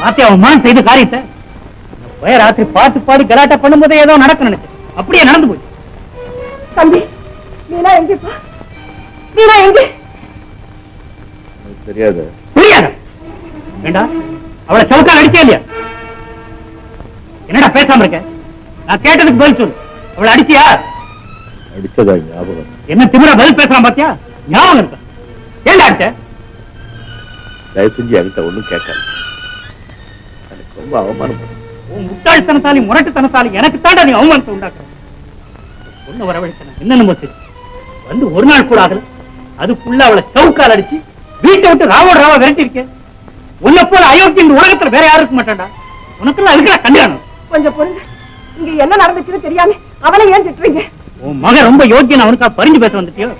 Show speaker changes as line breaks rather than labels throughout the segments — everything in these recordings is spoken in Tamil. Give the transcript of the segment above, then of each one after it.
பாத்தியா அவன் மகன் செய்த காரியத்தை? போய ராத்திரி பாட்டு பாடி கலாட்டா பண்ணும்போதே ஏதோ நடக்க நினைச்சேன் அப்படியே நடந்து போய்
தம்பி மீனா எங்கேப்பா மீனா எங்கே?
எனக்கு தெரியாது.
புரியாத வேண்டாம் அவளை சவுக்கால் அடிச்சே இல்லையா? என்னடா பேசாம இருக்க? நான் கேட்டதுக்கு பதில் சொல்லு. அவளை அடிச்சியா?
அடிச்சதா ஞாபகம்?
என்ன திமிரா பதில் பேசுறான் பாத்தியா? ஞாபகம் இருக்க? ஏன்டா அடிச்ச?
தயவு செஞ்சு என்கிட்ட ஒண்ணும் கேட்காது. ரொம்ப அவமானம்?
உன் முட்டாள்தனத்தாலையும் முரட்டுத்தனத்தாலையும் எனக்கு தாண்டா நீ அவமானத்தை உண்டாக்குற? பொண்ணு வரவழைச்சன என்னென்னமோ சரி வந்து ஒரு நாள் கூட ஆகல. அதுக்குள்ள அவளை சவுக்கால் அடிச்சு வீட்டை விட்டு ராவோட ராவா விரட்டி இருக்கேன் உன்னை போல அயோக்கிய இந்த உலகத்துல வேற யாரும் இருக்க மாட்டான்டா. உனக்கெல்லாம் இருக்கிற கல்யாணம்.
கொஞ்சம் பொறுங்க இங்க என்ன நடந்துச்சுன்னு தெரியாம அவனை ஏன் திட்டுறீங்க?
உன் மகன் ரொம்ப யோக்கியன் அவனுக்கா பறிஞ்சு பேச வந்துட்டியோ?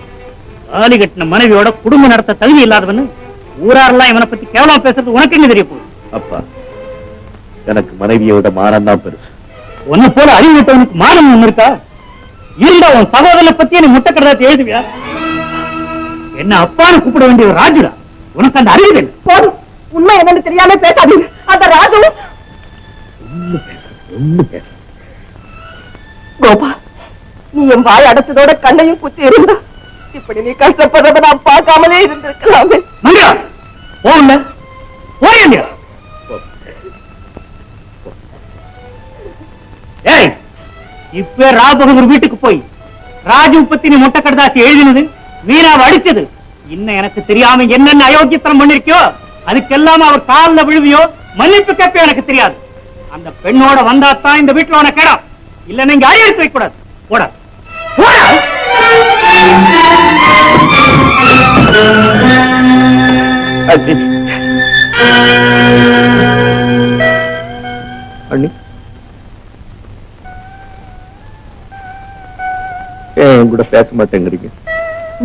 தாலி கட்டின மனைவியோட குடும்பம் நடத்த தகுதி இல்லாதவன்னு ஊராரெல்லாம் இவனை பத்தி கேவலமா பேசுறது உனக்கு என்ன தெரிய போகுது?
அப்பா எனக்கு மனைவியை விட மானம் தான் பெருசு.
உன்னை போல அறிவிட்டவனுக்கு மானம் ஒண்ணு இருக்கா? இருந்தா உன் சகோதரனை பத்தி நீ முட்டை கடதாத்தி எழுதுவியா? என்ன அப்பான்னு கூப்பிட வேண்டிய ஒரு ராஜுடா? உனக்கு அந்த அறிவு இல்லை
போதும். உண்மை என்னன்னு தெரியாம பேசாதீங்க. அந்த ராஜு.
ஒண்ணு பேச ஒண்ணு பேச
கோபா நீ என் வாய் அடைச்சதோட கண்ணையும் குத்தி இருந்தா இப்படி நீ கஷ்டப்படுறத நான் பார்க்காமலே இருந்திருக்கலாமே.
மங்கா போகல. போய் ஏய் இப்ப ராபகதூர் வீட்டுக்கு போய் ராஜு பத்தி நீ முட்டை கடதாசி எழுதினது வீணாவை அடிச்சது. இன்னும் எனக்கு தெரியாம என்னென்ன அயோக்கியத்தனம் பண்ணிருக்கியோ அதுக்கெல்லாம் அவர் காலில் விழுவியோ மன்னிப்பு கேட்பியோ எனக்கு தெரியாது. அந்த பெண்ணோட வந்தா தான் இந்த வீட்டுல உனக்கு இடம் இல்ல நீங்க அடி எடுத்து வைக்க கூடாது போட. போட
ஏன் என் கூட பேச மாட்டேங்கிறீங்க?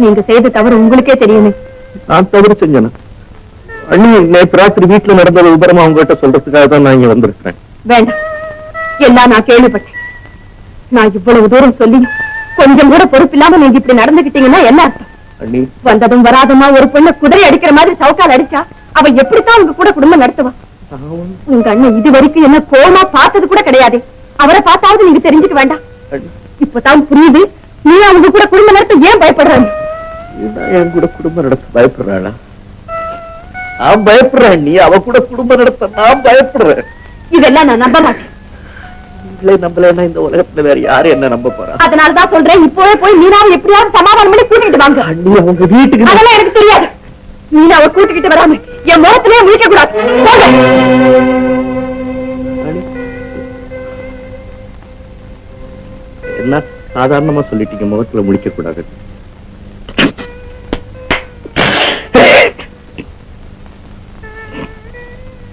நீங்க செய்த தவறு உங்களுக்கே தெரியுமே.
நான் தவறு செஞ்சேனா? அண்ணி நேற்று ராத்திரி வீட்டுல நடந்தது விபரமா உங்ககிட்ட சொல்றதுக்காக தான் நான் இங்க வந்திருக்கிறேன்.
வேண்டாம். எல்லாம் நான் கேள்விப்பட்டேன். நான் இவ்வளவு தூரம் சொல்லி கொஞ்சம் கூட பொறுப்பில்லாம நீங்க இப்படி நடந்துகிட்டீங்கன்னா என்ன அர்த்தம்?
அண்ணி.
வந்ததும் வராதமா ஒரு பொண்ணு குதிரை அடிக்கிற மாதிரி சவுக்கால் அடிச்சா அவ எப்படித்தான் உங்க கூட குடும்பம் நடத்துவா? உங்க அண்ணன் இது வரைக்கும் என்ன கோமா பார்த்தது கூட கிடையாது. அவரை பார்த்தாவது நீங்க தெரிஞ்சுக்க வேண்டாம். இப்பதான் புரியுது நீ அவங்க கூட குடும்பம் நடத்த ஏன் பயப்படுறாங்க
என் கூட குடும்பம் நடத்த பயப்படுறாளா? நான் பயப்படுறேன். நீ அவ கூட குடும்பம் நடத்த நான் பயப்படுறேன்.
இதெல்லாம் நான் நம்ப மாட்டேன்.
நீங்களே நம்பலன்னா இந்த உலகத்துல வேற யாரு என்ன நம்ப போறா?
அதனாலதான் சொல்றேன் இப்பவே போய் மீனாவை எப்படியாவது சமாதானம் பண்ணி கூட்டிட்டு வாங்க.
அண்ணி அவங்க வீட்டுக்கு
அதெல்லாம் எனக்கு தெரியாது. மீனாவை கூட்டிக்கிட்டு வராம என் முகத்திலே முழிக்க கூடாது
சாதாரணமா சொல்லிட்டீங்க முகத்துல முடிக்க கூடாது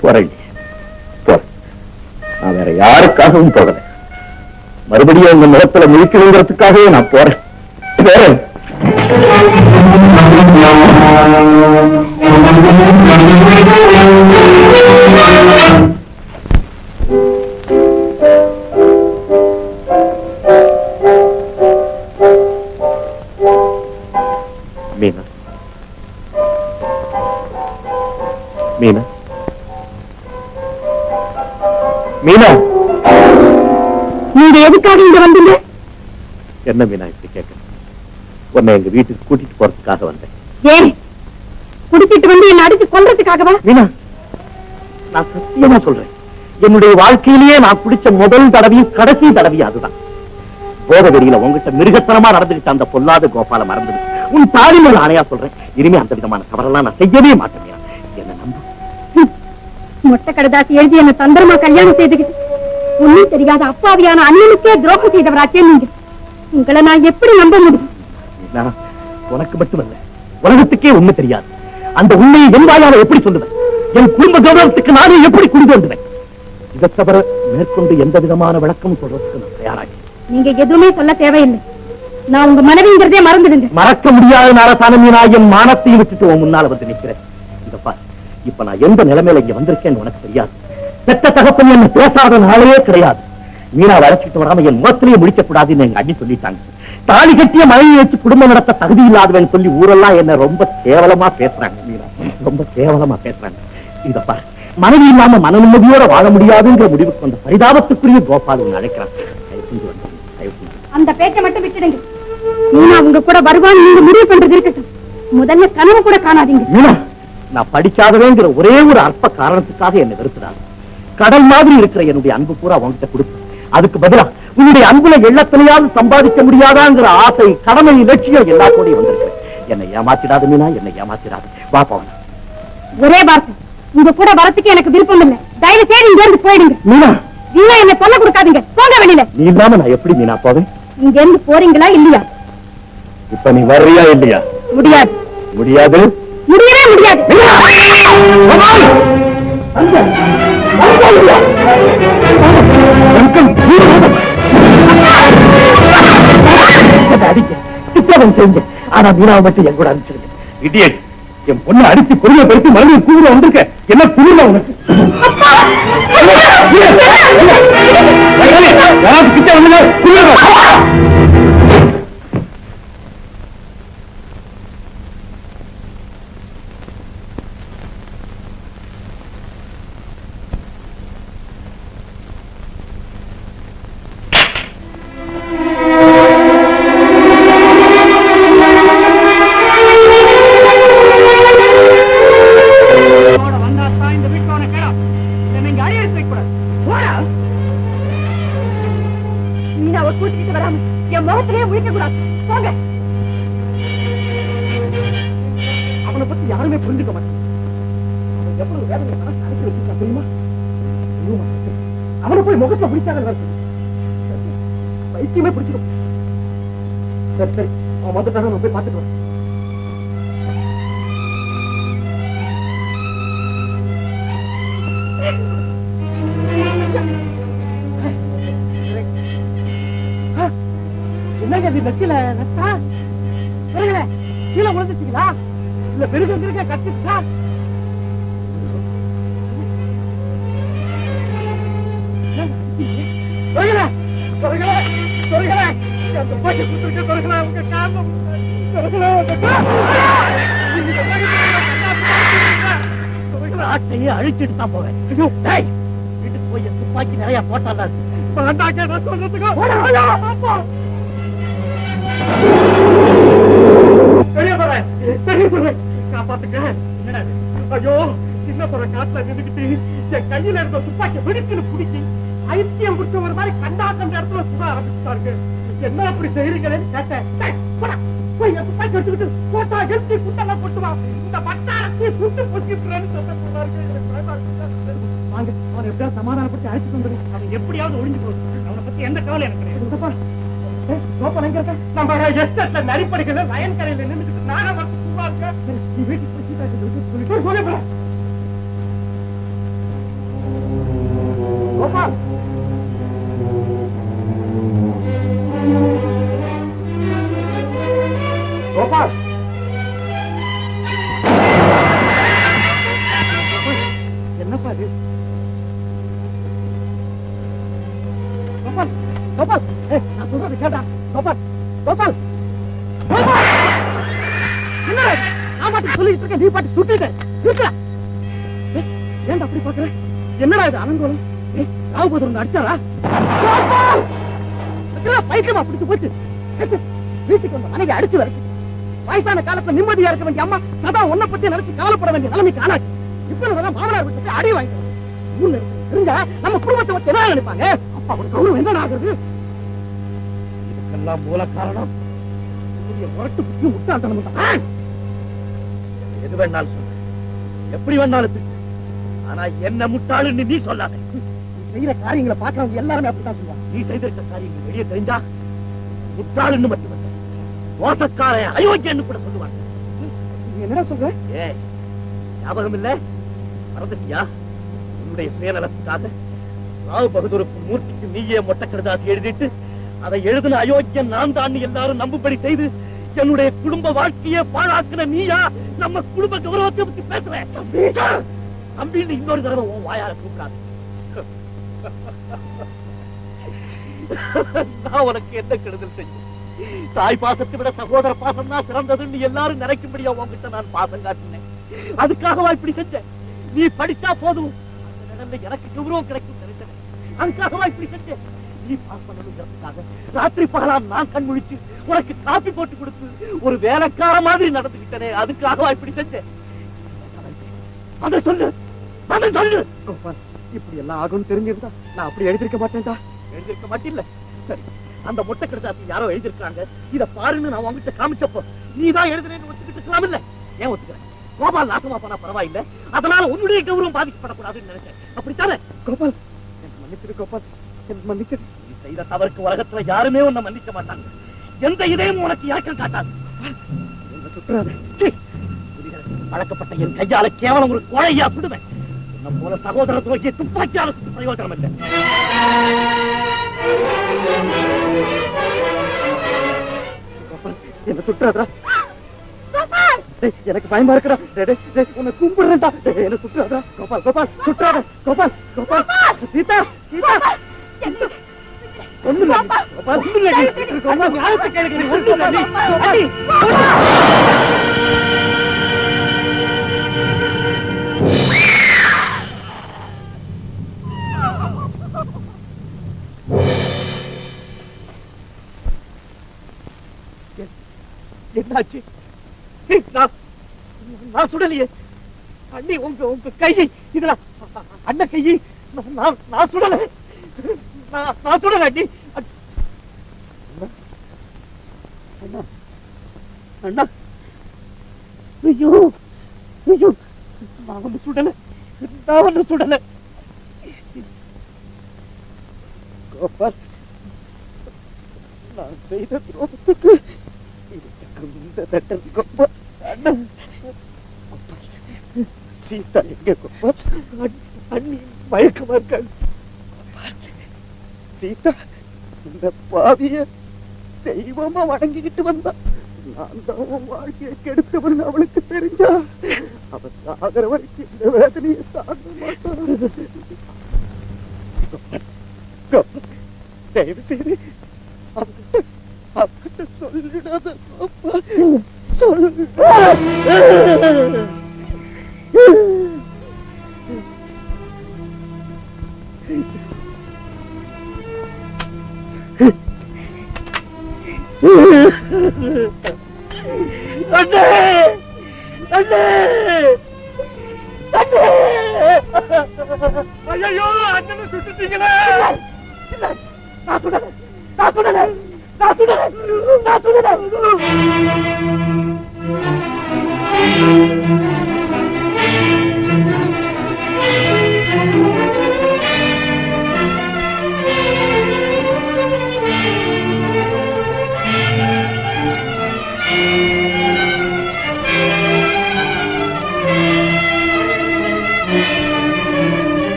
போறேன் நான் வேற யாருக்காகவும் போகல. மறுபடியும் அந்த முகத்துல முடிக்கணுங்கிறதுக்காகவே நான் போறேன். போறேன் மீனா. மீனா. மீனா.
நீங்க எதுக்காக இங்க வந்தீங்க?
என்ன மீனா இப்படி கேட்க உன்னை எங்க வீட்டுக்கு கூட்டிட்டு போறதுக்காக வந்தேன்.
ஏன்? குடிச்சிட்டு வந்து என்ன அடிச்சு கொல்றதுக்காகவா
மீனா நான் சத்தியமா சொல்றேன். என்னுடைய வாழ்க்கையிலேயே நான் குடிச்ச முதல் தடவையும் கடைசி தடவையும் அதுதான். போத வெறியில உங்ககிட்ட மிருகத்தனமா நடந்துகிட்ட அந்த பொல்லாத கோபால மறந்துடு. உன் தாடி மேல ஆணையா சொல்றேன். இனிமே அந்த விதமான தவறெல்லாம் நான் செய்யவே மாட்டேன். என்ன நம்பு?
மொட்டை கடதாசி எழுதி என்ன தந்திரமா கல்யாணம் செய்துக்கிட்டு. ஒண்ணும் தெரியாத அப்பாவியான அண்ணனுக்கே துரோகம் செய்தவராச்சே நீங்க. உங்களை நான் எப்படி நம்ப முடியும்?
உனக்கு மட்டுமல்ல உலகத்துக்கே உண்மை தெரியாது. அந்த உண்மையை என் வாயால எப்படி சொல்லுவேன்? என் குடும்ப கௌரவத்துக்கு நானே எப்படி குடி தோண்டுவேன் இதை தவிர மேற்கொண்டு எந்த விதமான விளக்கமும் சொல்றதுக்கு நான் தயாராகிறேன்
நீங்க எதுவுமே சொல்ல தேவையில்லை. நான் உங்க மனைவிங்கிறதே மறந்துடுங்க.
மறக்க முடியாத நாரசான மீனா என் மானத்தையும் விட்டுட்டு உன் முன்னால வந்து நிக்கிறேன் பார் இப்ப நான் எந்த நிலைமையில இங்க வந்திருக்கேன்னு உனக்கு தெரியாது. பெத்த தகப்பன் என்ன பேசாத நாளே கிடையாது. மீனா வளர்ச்சிட்டு வராம என் முகத்திலேயே முடிக்க கூடாதுன்னு எங்க அண்ணி சொல்லிட்டாங்க. தாலி கட்டிய மனைவி வச்சு குடும்பம் நடத்த தகுதி இல்லாதவன் சொல்லி ஊரெல்லாம் என்ன ரொம்ப கேவலமா பேசுறாங்க மீனா. ரொம்ப கேவலமா பேசுறாங்க. இத பார் மனைவி இல்லாம மன நிம்மதியோட வாழ முடியாதுங்கிற முடிவுக்கு வந்த பரிதாபத்துக்குரிய கோபால் அழைக்கிறான்.
அந்த பேச்சை மட்டும் விட்டுடுங்க. மீனா உங்க கூட வருவான்னு நீங்க முடிவு பண்றது இருக்கட்டும். முதல்ல கனவு கூட காணாதீங்க.
மீனா நான் படிக்காதவேங்கிற ஒரே ஒரு அற்ப காரணத்துக்காக என்னை வெறுக்கிறாங்க கடல் மாதிரி இருக்கிற என்னுடைய அன்பு பூரா உன்கிட்ட கொடுத்து அதுக்கு பதிலா உன்னுடைய அன்புல எள்ளத்திலையாவது சம்பாதிக்க முடியாதாங்கிற ஆசை கடமை லட்சியம் எல்லா கூடயும் வந்திருக்கு. என்னை ஏமாத்திடாது மீனா என்னை ஏமாத்திடாது. வா போவன.
ஒரே வார்த்தை. உங்க கூட வரத்துக்கு எனக்கு விருப்பம் இல்ல. தயவு செய்து இங்க இருந்து போயிடுங்க.
மீனா.
வீணா என்ன சொல்ல கொடுக்காதீங்க. போங்க வெளியில.
நீ இல்லாம நான் எப்படி மீனா போவேன்?
இங்க இருந்து போறீங்களா இல்லையா?
இப்ப நீ வர்றியா இல்லையா?
முடியாது.
முடியாது?
முடியவே முடியாது.
செய்யுங்க. ஆனா மீனாவை மட்டும் என் கூட அனுப்பிச்சிருங்க. இடியட்! என் பொண்ணை அடிச்சு கொடிய பெருத்து மறுபடியும் கூடுல வந்திருக்க. என்ன புரியல உனக்கு? யாராவது கிட்ட வந்து போய் முகத்துல வைத்தியமே பிடிச்சிடும் சரி சரி அவன் வந்துட்டாங்க நான் போய் பார்த்துட்டு வரேன். என்னங்க இது நெத்தில நெத்தா? கீழே விழுந்துட்டீங்களா? இல்ல பெருக இருக்க கட்டுச்சா ஆட்டையே அழிச்சிட்டு தான் போவேன். ஐயோ டேய் வீட்டுக்கு போய் துப்பாக்கி நிறைய போட்டால வேண்டாங்க நான் சொல்றதுக்கு. இது? ஐயோ சின்ன பறை காட்டுல நின்னுக்கிட்டு என் கையில இருந்த துப்பாக்கி வெடிச்சுன்னு பிடிச்சி ஐத்தியம் பிடிச்ச ஒரு மாதிரி கண்டா கண்ட இடத்துல சுட ஆரம்பிச்சுட்டாருங்க. என்ன அப்படி செய்யறீங்களேன்னு கேட்டேன். போய் என் எடுத்துக்கிட்டு போட்டா எழுத்தி குட்டெல்லாம் போட்டுவா இந்த பட்டாரத்தை சுட்டு பொசிக்கிறேன்னு சொல்ல போனாருங்க இருக்கு. வாங்க எப்படியாவது சமாதானப்படுத்தி அழைச்சிட்டு வந்துடுங்க அவன் எப்படியாவது ஒளிஞ்சு போகுது அவனை பத்தி எந்த கவலை எனக்கு கிடையாது. கோபால் எங்க இருக்க? நம்ம எஸ்டேட்ல நரிப்படுகிறது லயன் கரையில நின்னுட்டு நானா வந்து சும்மா இருக்கேன். நீ வீட்டுக்கு போய் சொல்லிட்டு கோபால் கோபால் என்னப்பா இது? கோபால் கோபால் நான் சொல்றது கேட்டா. கோபால் கோபால் கோபால் என்னடா இது? நான் பாட்டுக்கு சொல்லிட்டு இருக்கேன் நீ பாட்டு சுட்டுட்ட இருக்கா. ஏன்டா அப்படி பாக்குற? என்னடா இது அனங்கோலம்? ஏய், ராவுபதி ஒன்று அடிச்சாரா கோபால் பைத்தியமா பிடிச்சு போச்சு. வீட்டுக்கு வந்த மனைவி அடிச்சு வரச்சு வயசான காலத்துல நிம்மதியா இருக்க வேண்டிய அம்மா சதா உன்னை பத்தி நினைச்சு கவலைப்பட வேண்டிய நிலைமைக்கு ஆனாச்சு இப்ப நான் மாமனார் வீட்டுக்கு அடி வாங்கிக்கிறேன் ஊர்ல தெரிஞ்சா நம்ம குடும்பத்தை வச்சு என்ன நினைப்பாங்க? அப்பா ஒரு கௌரவம் என்ன ஆகுறது? இதுக்கெல்லாம் மூல காரணம் முரட்டு புத்தி முட்டாள்தனம் தான். எது வேணாலும் சொல்லு. எப்படி வேணாலும் ஆனா என்ன முட்டாளுன்னு நீ சொல்லாத. செய்யற காரியங்களை பாக்குறவங்க எல்லாருமே அப்படித்தான் சொல்லுவாங்க. நீ செய்திருக்க காரியங்கள் வெளியே தெரிஞ்சா முட்டாளுன்னு மட்டுமல்ல மோசக்காரன் அயோக்கியன்னு கூட சொல்லுவாங்க. என்ன சொல்ற? ஏ ஞாபகம் இல்ல? மறந்துட்டியா? உன்னுடைய சுயநலத்துக்காக ராவ் பகதூருக்கு மூர்த்திக்கு நீயே மொட்டை கடுதாசி எழுதிட்டு அதை எழுதின அயோக்கியன் நான் தான் எல்லாரும் நம்பும்படி செய்து என்னுடைய குடும்ப வாழ்க்கையை பாழாக்குன நீயா? நம்ம குடும்ப கௌரவத்தை பத்தி பேசுறேன். தம்பின்னு இன்னொரு தடவை உன் வாயால கூப்பிடாது நான் உனக்கு என்ன கெடுதல் செய்யும்? தாய் பாசத்தை விட சகோதர பாசம் தான் சிறந்ததுன்னு எல்லாரும் நினைக்கும்படியா உங்ககிட்ட நான் பாசம் காட்டினேன். அதுக்காகவா இப்படி செஞ்சேன் நீ படிச்சா போதும். எனக்கு கௌரவம் கிடைக்கும் நினைச்சேன் அதுக்காகவா இப்படி செஞ்சேன் நீ பாஸ் ராத்திரி பகலா நான் கண் முழிச்சு உனக்கு காப்பி போட்டு கொடுத்து ஒரு வேலைக்கார மாதிரி நடந்துகிட்டனே அதுக்காகவா இப்படி செஞ்சேன் அதை சொல்லு. அதை சொல்லு.
கோபால் இப்படி எல்லாம் ஆகும்னு தெரிஞ்சிருந்தா நான் அப்படி எழுதிருக்க மாட்டேன்டா.
எழுதிருக்க மாட்டேன் சரி அந்த மொட்டை கடிதாசி யாரோ எழுதிருக்காங்க இத பாருன்னு நான் உங்ககிட்ட காமிச்சப்போ நீ தான் எழுதுனேன்னு ஒத்துக்கிட்டு இல்ல. ஏன் ஒத்துக்கிறேன் கோபால் நாசமா போனா பரவாயில்ல. அதனால உன்னுடைய கௌரவம் பாதிக்கப்படக்கூடாதுன்னு நினைச்சேன். அப்படித்தானே?
கோபால் எனக்கு மன்னிச்சிரு கோபால். என்ன மன்னிச்சிரு
நீ செய்த தவறுக்கு உலகத்துல யாருமே உன்னை மன்னிக்க மாட்டாங்க. எந்த இதயமும் உனக்கு இறக்கம் காட்டாது.
என்ன சுற்றாத
பழக்கப்பட்ட என் கையால கேவலம் ஒரு கோழையா சுடுவேன். உன்னை போல சகோதர துரோகியை துப்பாக்கியால பிரயோஜனம் இல்லை
கோபால் என்ன டேய், எனக்கு பயமா இருக்குடா உன்னை கும்பிடுறேன்டா டேய், என்ன சுற்றாதா கோபால் கோபால் சுற்றாத கோபால் கோபால் சீதா சீதா ஒண்ணுல நீ, கோபால் ஒண்ணுல நீ. கோபால் நியாயத்தை கேளுங்க நீ. கோபால்.
சுடலையே. அண்ணி உங்க உங்க கையை இதுல அண்ணன் கையை நான் சுடல. நான் சுடல அண்ணி. அண்ணா. அண்ணா. ஐயோ ஐயோ நான் ஒண்ணு சுடல. நான் ஒண்ணு சுடல.
கோபால் நான் செய்த துரோகத்துக்கு இதுக்கு இந்த தட்டன் கோபால் அண்ணா. சீதா எங்க
அண்ணி- மயக்கமா இருக்காங்க
சீதா இந்த பாவிய தெய்வமா வணங்கிக்கிட்டு வந்தா நான் தான் உன் வாழ்க்கையை கெடுத்தவன் அவளுக்கு தெரிஞ்சா அவ சாகர வரைக்கும் இந்த வேதனையை தாங்க மாட்டான் தயவு செய்து அவகிட்ட அவகிட்ட சொல்லிடாத கோபால் சொல்லு
அண்ணே அண்ணே அண்ணே ஐயோ அண்ணனை சுட்டுட்டீங்களே இல்ல, நான் சுடல நான் சுடல நான் சுடல நான் சுடல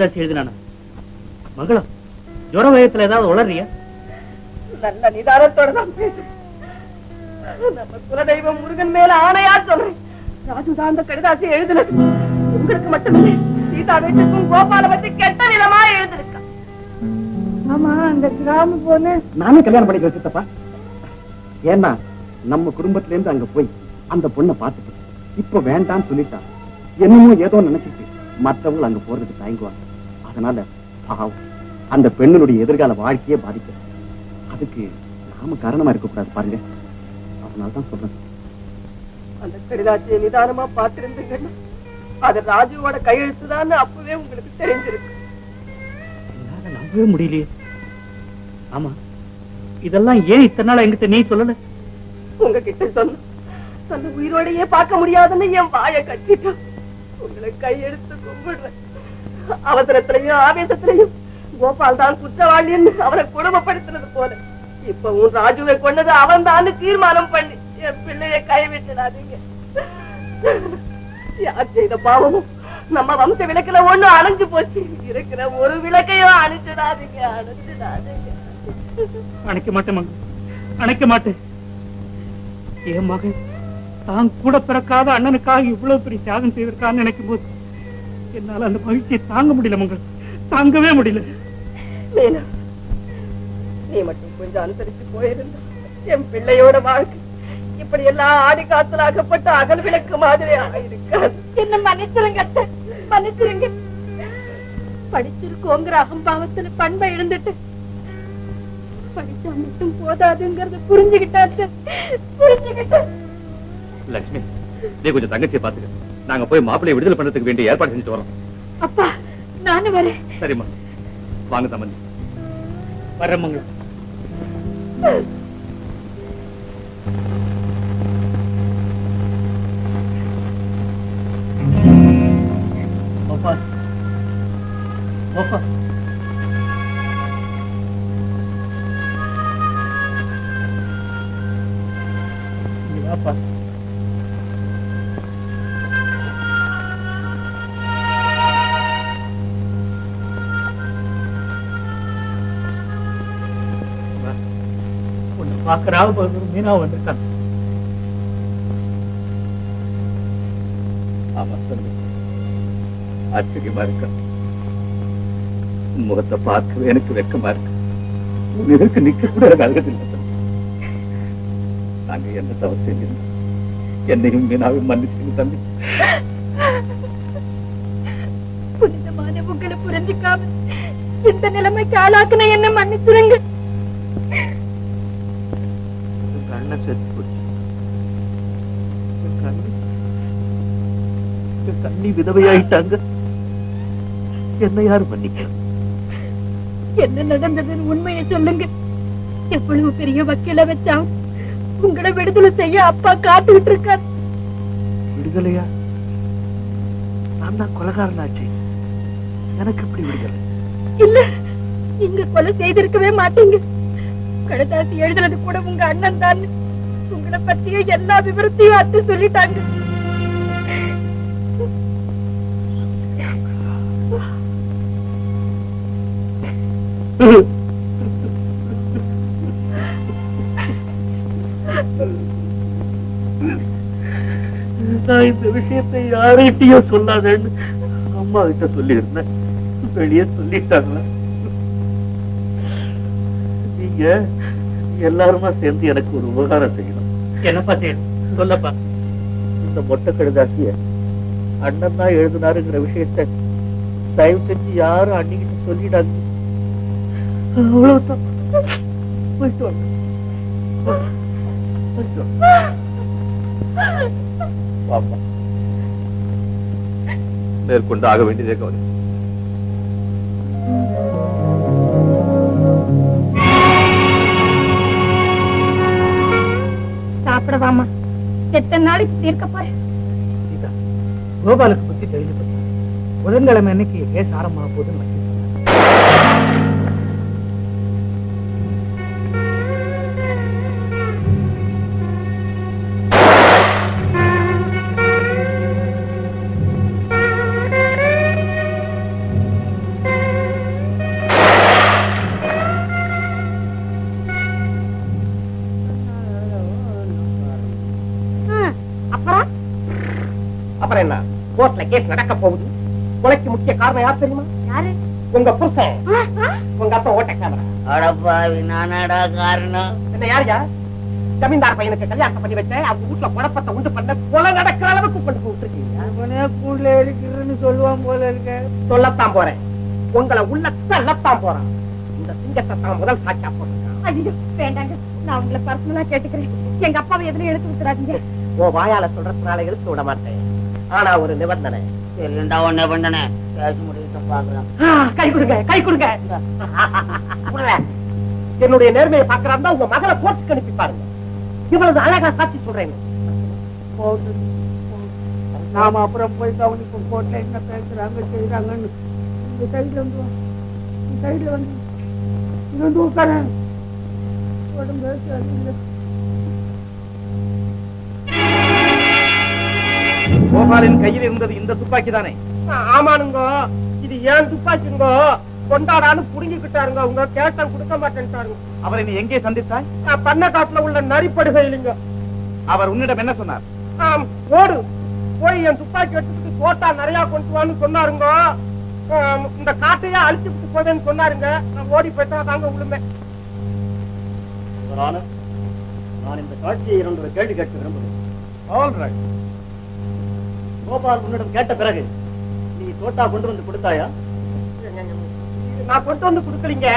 கிட்டதாச்சு எழுதினானா மங்களம் ஜுர வயத்துல ஏதாவது உளறியா?
நல்ல நிதானத்தோட தான் பேசுறேன். நம்ம குலதெய்வம் முருகன் மேல ஆணையா சொல்றேன். ராஜுதான் அந்த கடிதாசி எழுதுனது. உங்களுக்கு மட்டுமில்லை சீதா வீட்டுக்கும் கோபால பத்தி கெட்ட விதமா எழுதிருக்கா ஆமா அந்த கிராம பொண்ணு.
நானே கல்யாணம் பண்ணி வச்சுட்டப்பா ஏன்னா நம்ம குடும்பத்துல இருந்து அங்க போய் அந்த பொண்ணை பார்த்துட்டு இப்ப வேண்டாம்னு சொல்லிட்டா என்னமோ ஏதோ நினைச்சிட்டு மத்தவங்க அங்க போறதுக்கு தயங்குவாங்க. அதனால பாவம். அந்த பெண்ணுடைய எதிர்கால வாழ்க்கையே பாதிக்கும். அதுக்கு நாம காரணமா இருக்கக்கூடாது பாருங்க. அதனாலதான் சொல்றேன்.
அந்த கடிதாசியை நிதானமா பார்த்திருந்தீங்கன்னா அது ராஜுவோட கையெழுத்துதான்னு அப்பவே உங்களுக்கு தெரிஞ்சிருக்கு.
என்னால நம்பவே முடியலையே. ஆமா இதெல்லாம் ஏன் இத்தனை நாள் என்கிட்ட நீ சொல்லல?
உங்ககிட்ட சொன்ன சொன்ன உயிரோடையே பார்க்க முடியாதுன்னு என் வாயை கட்டிட்டான் உங்களை கையெடுத்து கும்பிடுறேன். அவசரத்திலையும் ஆவேசத்திலையும். கோபால் தான் குற்றவாளின்னு அவரை குடும்பப்படுத்தினது போல. இப்ப உன் ராஜுவை கொண்டது அவன் தான் தீர்மானம் பண்ணி என் பிள்ளைய கைவிட்டுடாதீங்க. யார் செய்த பாவமும் நம்ம வம்ச விளக்குல ஒண்ணு அணைஞ்சு போச்சு. இருக்கிற ஒரு விளக்கையும் அணைச்சிடாதீங்க அணைச்சிடாதீங்க.
அணைக்க மாட்டேன் அணைக்க மாட்டேன். என் மகன் தான் கூட பிறக்காத அண்ணனுக்காக இவ்வளவு பெரிய தியாகம் செய்திருக்கான்னு நினைக்கும் போது என்னால அந்த மகிழ்ச்சியை தாங்க முடியல மங்கள். தாங்கவே முடியல.
மீனா நீ மட்டும் கொஞ்சம் அனுசரிச்சு போயிருந்தா என் பிள்ளையோட வாழ்க்கை இப்படி எல்லாம் ஆடி காத்தலாகப்பட்ட அகல் விளக்கு மாதிரி ஆயிருக்காது
என்ன மன்னிச்சிருங்க மன்னிச்சிருங்க. படிச்சிருக்கோங்கிற அகம்பாவத்துல பண்பை இழந்துட்டு படிச்சா மட்டும் போதாதுங்கறத புரிஞ்சுக்கிட்டாச்சு புரிஞ்சுக்கிட்டேன்
லட்சுமி நீ கொஞ்சம் தங்கச்சியை பாத்துக்க நாங்க போய் மாப்பிள்ளையை விடுதலை பண்றதுக்கு வேண்டிய ஏற்பாடு செஞ்சுட்டு வரோம்.
அப்பா நானும் வரேன்.
சரிம்மா. வாங்க சம்பந்தி
வர மங்கள் ஒரு மீனா வந்திருக்காங்க
ஆமா ஆச்சரியமா இருக்கா? முகத்தை பார்க்கவே எனக்கு வெக்கமா இருக்கு. உன் எதிர்க்கு நிக்க கூட எனக்கு நாங்க என்ன தவறு செஞ்சிருந்தோம் என்னையும் மீனாவையும் மன்னிச்சுங்க தம்பி.
புனிதமான உங்களை புரிஞ்சுக்காம இந்த நிலைமைக்கு ஆளாக்குன என்ன மன்னிச்சிருங்க.
என் கண்ணி விதவையாயிட்டாங்க என்ன யாரு மன்னிக்க?
என்ன நடந்ததுன்னு உண்மையை சொல்லுங்க. எவ்வளவு பெரிய வக்கீல வச்சாவும் உங்களை விடுதலை செய்ய அப்பா காத்துக்கிட்டு இருக்காரு
விடுதலையா? நான் தான் கொலகாரனாச்சே. எனக்கு எப்படி விடுதலை?
இல்ல நீங்க கொலை செய்திருக்கவே மாட்டீங்க. கடைதாசி எழுதுனது கூட உங்க அண்ணன் தான். உங்களை பத்திய எல்லா விவரத்தையும் அத்து சொல்லிட்டாங்க.
நான் இந்த விஷயத்தை யார்கிட்டயும் சொல்லாதேன்னு அம்மா கிட்ட சொல்லியிருந்தேன். வெளியே சொல்லிட்டாங்களா நீங்க எல்லாருமா சேர்ந்து எனக்கு ஒரு உபகாரம் செய்யணும்.
என்னப்பா செய்யணும் சொல்லப்பா
இந்த மொட்டை கடுதாசிய அண்ணன் தான் எழுதினாருங்கிற விஷயத்த தயவு செஞ்சு யாரும் அன்னிக்கிட்ட சொல்லிடாங்க அவ்வளவுதான் போயிட்டு வாங்க. போயிட்டு வாங்க. வாப்பா. மேற்கொண்டு ஆக வேண்டியதே கவனி
பயப்படவாமா எத்தனை நாளைக்கு தீர்க்க போறேன்?
கோபாலுக்கு பத்தி தெரிஞ்சு புதன்கிழமை அன்னைக்கு கேஸ் ஆரம்பமாக போகுதுன்னு
கோர்ட்ல கேஸ் நடக்க போகுது. கொலைக்கு முக்கிய காரணம் யார் தெரியுமா?
யாரு?
உங்க புருஷன்.
ஆ, ஆ.
உங்க அப்பா ஓட்ட கேமரா
அடப்பாவி நானாடா காரணம்.
என்ன யார் யார் ஜமீன்தார் பையனுக்கு கல்யாணம் பண்ணி வச்சேன். அவங்க வீட்டுல குழப்பத்தை உண்டு பண்ண கொலை நடக்கிற அளவுக்கு கொண்டு போய் விட்டுருக்கீங்க.
கூண்டுல இருக்கிறன்னு சொல்லுவான் போல இருக்க.
சொல்லத்தான் போறேன். உங்களை உள்ள தள்ளத்தான் போறான். இந்த சிங்கத்தை தான் முதல் சாட்சியா போட்டிருக்கான்.
வேண்டாங்க. நான் உங்களை பர்சனலா கேட்டுக்கிறேன். எங்க அப்பாவை எதுலயும் எடுத்து விட்டுறாதீங்க.
உன் வாயால சொல்றதுனால இழுத்து விட மாட்டேன். ஆனா ஒரு நிபந்தனை.
சரிண்டா ஒண்ணே பண்ணனே பேச முடியும் பாக்கலாம்
ஆ, கை கொடுங்க கை கொடுங்க. என்னுடைய நேர்மையை பாக்குறாருந்தா உங்க மகளை கோர்ட்டுக்கு அனுப்பி பாருங்க. இவ்வளவு அழகா சாட்சி சொல்றேன்
நாம அப்புறம் போய் கவனிப்போம் கோர்ட்ல என்ன பேசுறாங்க செய்யறாங்கன்னு இந்த சைடுல வந்து. இந்த சைடுல வந்து. இங்க வந்து உடம்பு
கோபாலின் கையில் இருந்தது இந்த துப்பாக்கி தானே?
ஆமானுங்க. இது ஏன் துப்பாக்கிங்க? கொண்டாடான்னு புடுங்கிக்கிட்டாருங்க. உங்க கேட்ட கொடுக்க மாட்டேன்ட்டாருங்க.
அவரை நீ எங்கே சந்தித்தாய்?
பண்ண காட்டுல உள்ள நரிப்படுகை இல்லைங்க.
அவர் உன்னிடம் என்ன சொன்னார்?
ஓடு. போய் என் துப்பாக்கி எடுத்துக்கிட்டு தோட்டா நிறைய கொண்டு வான்னு சொன்னாருங்க. இந்த காட்டையே அழிச்சுட்டு போதேன்னு சொன்னாருங்க. நான் ஓடி போயிட்டா தாங்க உளுமே.
நான் இந்த காட்சியை இரண்டு கேள்வி கேட்க விரும்புகிறேன். கோபால் உன்னிடம் கேட்ட பிறகு நீ தோட்டா கொண்டு வந்து கொடுத்தாயா?
நான் கொண்டு வந்து கொடுக்கலீங்க.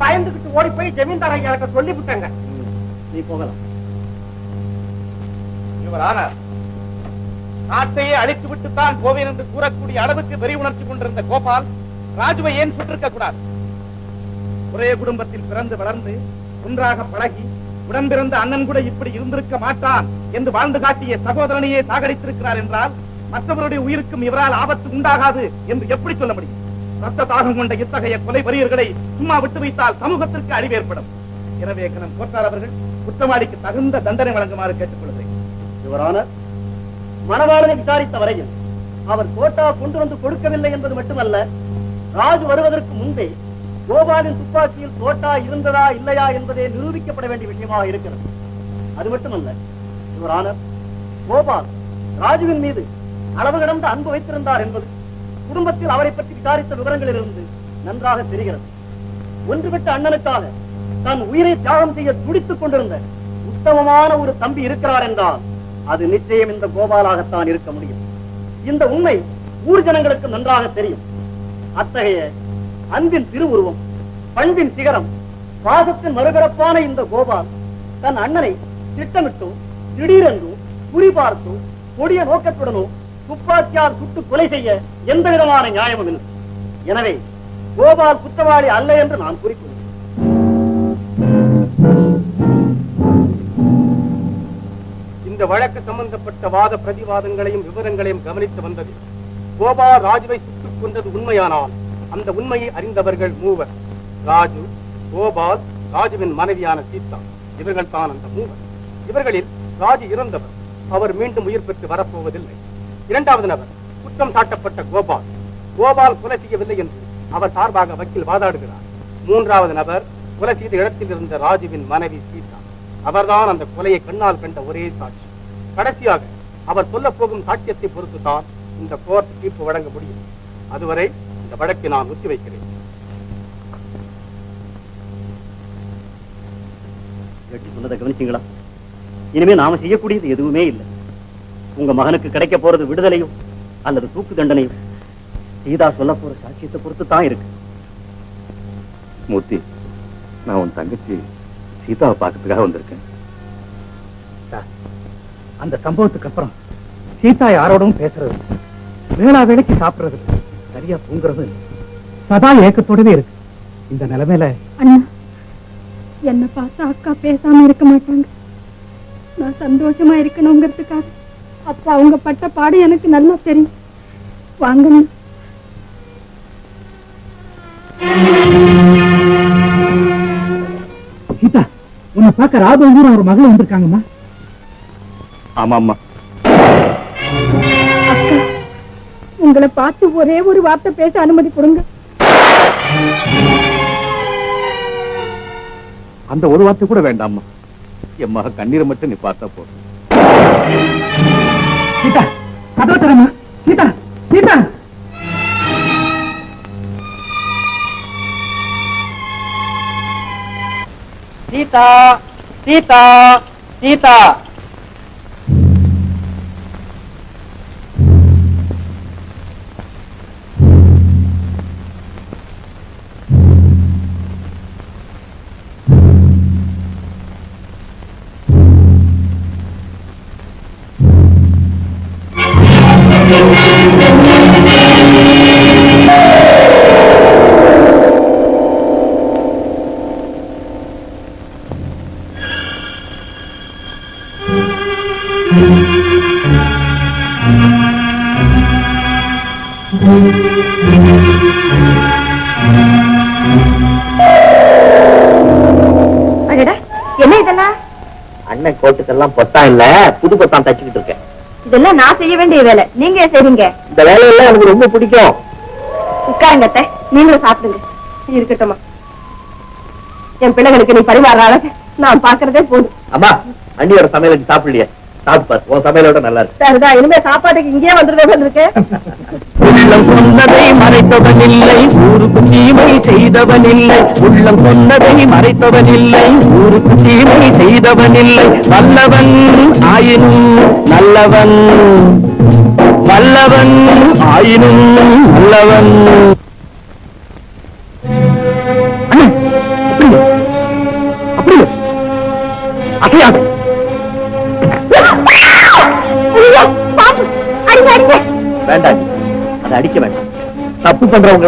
பயந்துகிட்டு ஓடி போய் ஜமீன்தார் ஐயாவுக்கு சொல்லி விட்டாங்க
நீ போகலாம்.
இவர் ஆனார். நாட்டையே அழித்து விட்டுத்தான் போவேன் என்று கூறக்கூடிய அளவுக்கு வெறி உணர்ச்சி கொண்டிருந்த கோபால் ராஜுவை ஏன் சுற்றிருக்க கூடாது? ஒரே குடும்பத்தில் பிறந்து வளர்ந்து ஒன்றாக பழகி உடன்பிறந்த அண்ணன் கூட இப்படி இருந்திருக்க மாட்டான் என்று வாழ்ந்து காட்டிய சகோதரனையே சாகடித்திருக்கிறார் என்றால் மற்றவருடைய உயிருக்கும் இவரால் ஆபத்து உண்டாகாது என்று எப்படி சொல்ல முடியும்? ரத்த தாகம் கொண்ட இத்தகைய கொலை வரியர்களை சும்மா விட்டு வைத்தால் சமூகத்திற்கு அழிவு ஏற்படும். எனவே கணம் கோட்டார் அவர்கள் குற்றவாளிக்கு தகுந்த தண்டனை வழங்குமாறு கேட்டுக்கொள்கிறேன்.
இவரான மணவாளனை விசாரித்த வரையில் அவர் கோட்டா கொண்டு வந்து கொடுக்கவில்லை என்பது மட்டுமல்ல ராஜு வருவதற்கு முன்பே கோபாலின் துப்பாக்கியில் கோட்டா இருந்ததா இல்லையா என்பதே நிரூபிக்கப்பட வேண்டிய விஷயமாக இருக்கிறது. அது மட்டுமல்ல இவரான கோபால் ராஜுவின் மீது அளவு கடந்த அன்பு வைத்திருந்தார் என்பது குடும்பத்தில் அவரை பற்றி விசாரித்த விவரங்களிலிருந்து நன்றாக தெரிகிறது. ஒன்றுவிட்ட அண்ணனுக்காக தன் உயிரை தியாகம் செய்ய துடித்துக் கொண்டிருந்த உத்தமமான ஒரு தம்பி இருக்கிறார் என்றால் அது நிச்சயம் இந்த கோபாலாகத்தான் இருக்க முடியும். இந்த உண்மை ஊர் ஜனங்களுக்கு நன்றாக தெரியும். அத்தகைய அன்பின் திருவுருவம் பண்பின் சிகரம் பாசத்தின் மறுபிறப்பான இந்த கோபால் தன் அண்ணனை திட்டமிட்டோ திடீரென்றோ குறிபார்த்தோ கொடிய நோக்கத்துடனோ துப்பாக்கியால் சுட்டு கொலை செய்ய எந்த விதமான நியாயமும் இல்லை. எனவே கோபால் குற்றவாளி அல்ல என்று நான் குறிப்பிடுகிறேன்.
இந்த வழக்கு சம்பந்தப்பட்ட வாத பிரதிவாதங்களையும் விவரங்களையும் கவனித்து வந்தது கோபால் ராஜுவை சுட்டுக் கொண்டது உண்மையானால் அந்த உண்மையை அறிந்தவர்கள் மூவர். ராஜு கோபால் ராஜுவின் மனைவியான சீதா. இவர்கள் தான் அந்த மூவர். இவர்களில் ராஜு இறந்தவர். அவர் மீண்டும் உயிர் பெற்று வரப்போவதில்லை. இரண்டாவது நபர் குற்றம் சாட்டப்பட்ட கோபால். கோபால் கொலை செய்யவில்லை என்று அவர் சார்பாக வக்கீல் வாதாடுகிறார். மூன்றாவது நபர் கொலை செய்த இடத்தில் இருந்த ராஜுவின் மனைவி சீதா. அவர்தான் அந்த கொலையை கண்ணால் கண்ட ஒரே சாட்சி. கடைசியாக அவர் சொல்ல போகும் சாட்சியத்தை பொறுத்துதான் இந்த கோர்ட் தீர்ப்பு வழங்க முடியும். அதுவரை இந்த வழக்கை நான் ஒத்திவைக்கிறேன்
சொன்னதை கவனிச்சீங்களா? இனிமே நாம செய்யக்கூடியது எதுவுமே இல்லை. உங்க மகனுக்கு கிடைக்க போறது விடுதலையோ அல்லது தூக்கு தண்டனையோ சீதா சொல்ல போற சாட்சியத்தை பொறுத்து தான் இருக்கு
மூர்த்தி நான் உன் தங்கச்சி சீதாவை பார்க்கறதுக்காக வந்திருக்கேன்
அந்த சம்பவத்துக்கு அப்புறம் சீதா யாரோடும் பேசுறது இல்ல. வேளா வேலைக்கு சாப்பிடுறது. சரியா தூங்குறது. சதா ஏக்கத்தோடவே இருக்கு இந்த நிலைமையில
அண்ணா என்ன பார்த்தா அக்கா பேசாம இருக்க மாட்டாங்க நான் சந்தோஷமா இருக்கணுங்கிறதுக்காக அப்ப அவங்க பட்ட பாடு எனக்கு நல்லா தெரியும். வாங்க.
சீதா உன்னை பார்க்க ராபந்தூர் அவர் மகள் வந்திருக்காங்கம்மா.
ஆமா அம்மா
அக்கா உங்களை பார்த்து ஒரே ஒரு வார்த்தை பேச அனுமதி கொடுங்க.
அந்த ஒரு வார்த்தை கூட வேண்டாம்மா. என் மக கண்ணீரை மட்டும் நீ பார்த்தா போதும்.
சீதா கதவை தரமா சீதா சீதா சீதா சீதா
இல்ல புது பொத்தான் தச்சுக்கிட்டு இருக்கேன்.
இதெல்லாம் நான் செய்ய வேண்டிய வேலை. நீங்க செய்றீங்க
இந்த வேலையெல்லாம் எனக்கு ரொம்ப பிடிக்கும்.
உட்காருங்க அத்தை. நீங்களும் சாப்பிடுங்க. இருக்கட்டும்மா. என் பிள்ளைகளுக்கு நீ பரிமாற நான் பாக்குறதே போதும்.
அம்மா அண்ணியோட சமையலுக்கு சாப்பிடலையே? சாப்பிட்டு பாரு உன் சமையலோட நல்லா இருக்கு.
சரிதான் இனிமே சாப்பாட்டுக்கு இங்கேயே வந்துருவே வந்திருக்கு
உள்ளம் சொன்னதை மறைத்தவன் இல்லை ஊருக்கு தீமை செய்தவன் இல்லை உள்ளம் சொன்னதை மறைத்தவன் இல்லை ஊருக்கு தீமை செய்தவன் இல்லை வல்லவன் ஆயினும் நல்லவன். வல்லவன் ஆயினும் நல்லவன்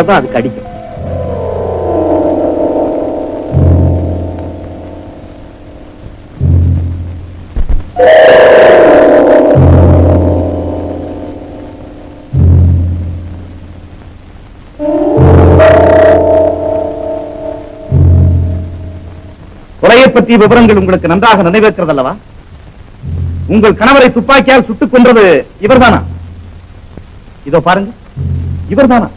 தப்பு தான் அதுக்கு அடிக்கும் கொலையை பற்றிய விவரங்கள் உங்களுக்கு நன்றாக நினைவேற்கிறது அல்லவா உங்கள் கணவரை துப்பாக்கியால் சுட்டுக் கொன்றது இவர்தானா? இதோ பாருங்க இவர்தானா?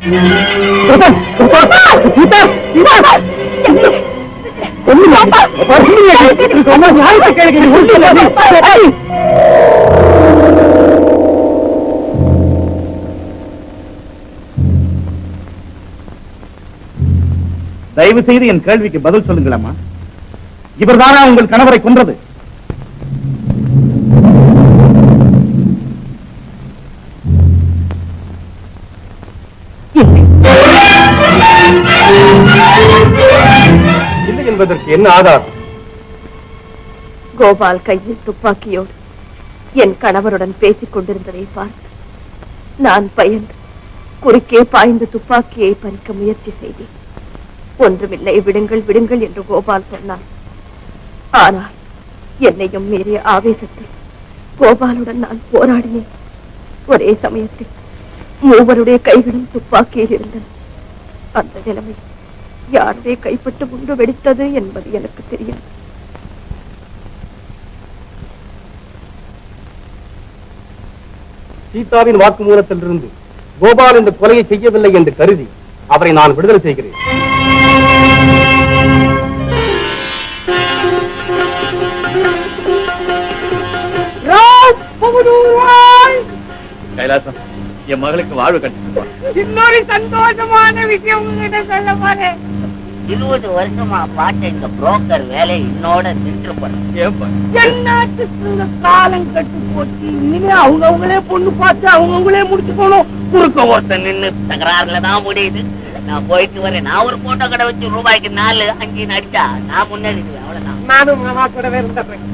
தயவு செய்து என் கேள்விக்கு பதில் சொல்லுங்களம்மா. இவர்தானா உங்கள் கணவரை கொன்றது?
என்ன ஆதாரம்?
கோபால் கையில் துப்பாக்கியோடு என் கணவருடன் பேசிக் கொண்டிருந்ததை பார்த்து நான் பயந்து குறுக்கே பாய்ந்து துப்பாக்கியை பறிக்க முயற்சி செய்தேன். ஒன்றுமில்லை விடுங்கள் விடுங்கள் என்று கோபால் சொன்னான். ஆனால் என்னையும் மீறிய ஆவேசத்தில் கோபாலுடன் நான் போராடினேன். ஒரே சமயத்தில் மூவருடைய கைகளும் துப்பாக்கியில் இருந்தன. அந்த நிலைமை யாருடைய கைப்பட்டு முண்டு வெடித்தது என்பது எனக்கு தெரியும்.
சீதாவின் வாக்குமூலத்திலிருந்து கோபால் இந்த கொலையை செய்யவில்லை என்று கருதி அவரை நான் விடுதலை செய்கிறேன்.
கைலாசம் என் மகளுக்கு வாழ்வு கட்டிட்டு
இன்னொரு சந்தோஷமான விஷயம் உங்ககிட்ட சொல்ல போறேன்.
இருபது வருஷமா பார்த்த இந்த புரோக்கர் வேலையை இன்னோட நிறுத்த போறேன்
எல்லாத்துக்கும் காலம் கட்டு போச்சு. இனிமே அவங்க அவங்களே பொண்ணு பார்த்து அவங்க அவங்களே முடிச்சுக்கணும்
குறுக்க ஒருத்தன் நின்னு தகராறுல தான் முடியுது நான் போயிட்டு வரேன். நான் ஒரு போட்டோ கடை வச்சு ரூபாய்க்கு நாலு அஞ்சு நடிச்சா நான் முன்னேறிடுவேன் அவ்வளவுதான்.
நானும் மாமா கூடவே இருந்துடுறேன்.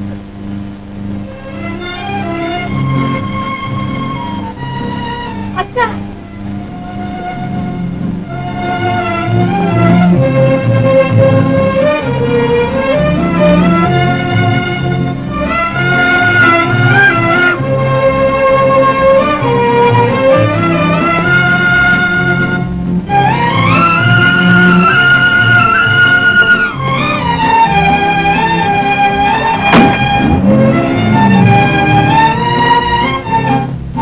அக்கா